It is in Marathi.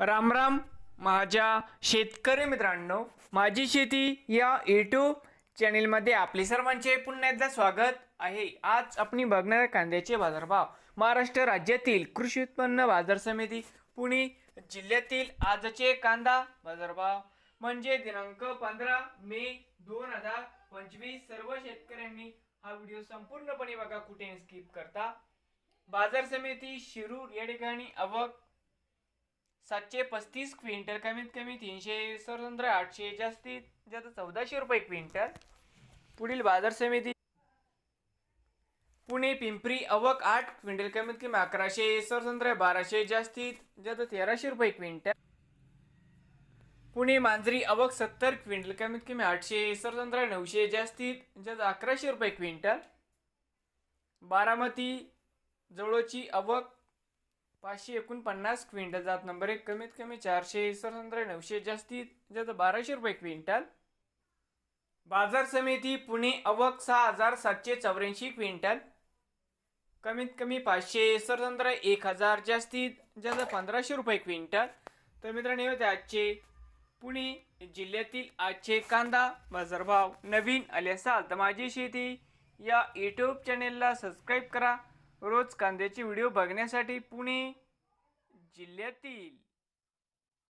रामराम माझ्या शेतकरी मित्रांनो माझी शेती या यूट्यूब चॅनेलमध्ये आपले सर्वांचे पुन्हा एकदा स्वागत आहे. आज आपण बघणार कांद्याचे बाजारभाव. महाराष्ट्र राज्यातील कृषी उत्पन्न बाजार समिती पुणे जिल्ह्यातील आजचे कांदा बाजारभाव. म्हणजे दिनांक पंधरा मे दोन हजार पंचवीस सर्व शेतकऱ्यांनी हा व्हिडिओ संपूर्णपणे बघा कुठे स्किप करता. बाजार समिती शिरूर या ठिकाणी आवक सातशे पस्तीस क्विंटल कमीत कमी तीनशे स्वतंत्र आठशे जास्तीत जास्त चौदाशे रुपये क्विंटल. पुढील बाजार समिती. पुणे पिंपरी अवक आठ क्विंटल कमीत कमी अकराशे स्वतंत्र बाराशे जास्तीत जास्त तेराशे रुपये क्विंटल. पुणे मांजरी अवक सत्तर क्विंटल कमीत कमी आठशे स्वतंत्र नऊशे जास्तीत जास्त अकराशे रुपये क्विंटल. बारामती जवळची अवक पाचशे एकोणपन्नास क्विंटल जात. नंबर एक कमीत कमी चारशे सरसंद्र नऊशे जास्तीत जास्त बाराशे रुपये क्विंटल. बाजार समिती पुणे अवक सहा हजार सातशे चौऱ्याऐंशी क्विंटल. कमीत कमी पाचशे सरसंद्र एक हजार जास्तीत जास्त पंधराशे रुपये क्विंटल. तर मित्रांनो होते आजचे पुणे जिल्ह्यातील आजचे कांदा बाजारभाव. नवीन आले असाल तर माझी शेती या यूट्यूब चॅनेलला सबस्क्राईब करा. रोज कांद्याचे व्हिडिओ बघण्यासाठी पुणे जिल्ह्यातील